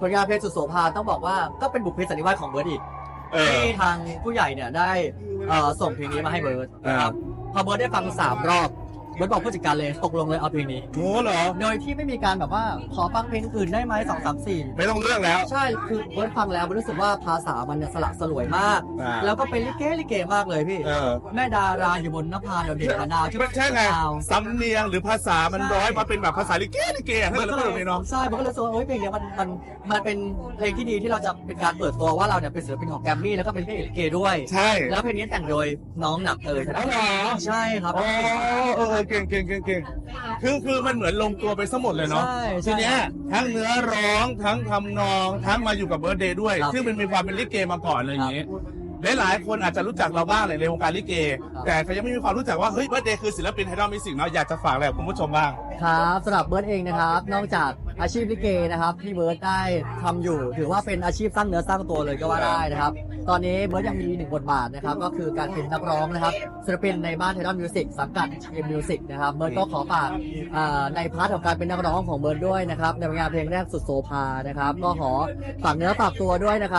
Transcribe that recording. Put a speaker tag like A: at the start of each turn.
A: ผลงานเพลงสุดโสภาต้องบอกว่าก็เป็นบุพเพสันนิวาสของเบิร์ดอีก
B: เออ
A: ที่ทางผู้ใหญ่เนี่ยได้เอ่อส่งเพลงนี้มาให้เบิร์ดนะครับพอเบิร์ดได้ฟังสามรอบ เบิร์ดบอกผู้จัดการเลยตกลงเลยเอาเพลงนี้
B: โหเหรอ
A: โดยที่ไม่มีการแบบว่าขอฟังเพลงอื่นได้ไหมสองสามสี่
B: ไม่ต้องเลือกแล้ว
A: ใช่คือเบิร์ดฟังแล้วเบิร์ดรู้สึกว่าภาษามันเนี่ยสละสลวยมาก
B: อ่า
A: แล้วก็เป็นลิเกลิเกมากเลยพี่
B: เออ
A: แม่ดาราอยู่บนนภาเดี๋ยวเด่นดาว
B: มันใช่ไง
A: ดาว
B: สำเนียงหรือภาษามันร้อยมาเป็นแบบภาษาลิเกลิเกให้เราพูดแบบนี้เนาะ
A: ใช่มันก็เลยรู้สึกว่าเฮ้ยเพลงเนี้ยมันมันมันเป็นเพลงที่ดีที่เราจะเป็นการเปิดตัวว่าเราเนี่ยเป็นศิลปินของแกรมมี่แล้วก็เป็นเพลงลิเกด้วย
B: ใช่
A: แล้วเพลงนี้แต่งโดยน้องหนักเตย
B: อ๋อเหรอ
A: ใช่ครับ
B: อ๋อเออเออเก่งเก่งเก่งเก่งคือคือมันเหมือนลงตัวไปซะหมดเลยเนาะ
A: ใช่
B: ทีเนี้ยทั้งเนื้อร้องทั้งทำนองทั้งมาอยู่กับเบิร์ดเดย์ด้วย
A: ครับ
B: ซึ่งมันมีความเป็นลิเกมาก่อนอะไรอย่างงี้ หลายๆคนอาจจะรู้จักเราบ้างเลยในวงการลิเก
A: ครับ
B: แต่เขายังไม่มีความรู้จักว่าเฮ้ยเบิร์ดเดย์คือศิลปินไทยดอลมิวสิกเนาะอยากจะฝากอะไรกับคุณผู้ชมบ้าง
A: ครับสำหรับเบิร์ดเองนะครับ นอกจากอาชีพลิเกนะครับที่เบิร์ดได้ทำอยู่ ถือว่าเป็นอาชีพสร้างเนื้อสร้างตัวเลยก็ว่าได้นะครับ ตอนนี้เบิร์ดยังมีหนึ่งบทบาทนะครับ ก็คือการเป็นนักร้องนะครับศิลปินในบ้านไทดอนมิวสิกสังกัดเอ็มมิวสิกนะครับเบิร์ดก็ขอฝากอ่าในพาร์ทของการเป็นนักร้องของเบิร์ดด้วยนะครับในงานเพลงแรกสุดโซภานะครับ ก็ขอฝากเนื้อฝากตัวด้วยนะครับ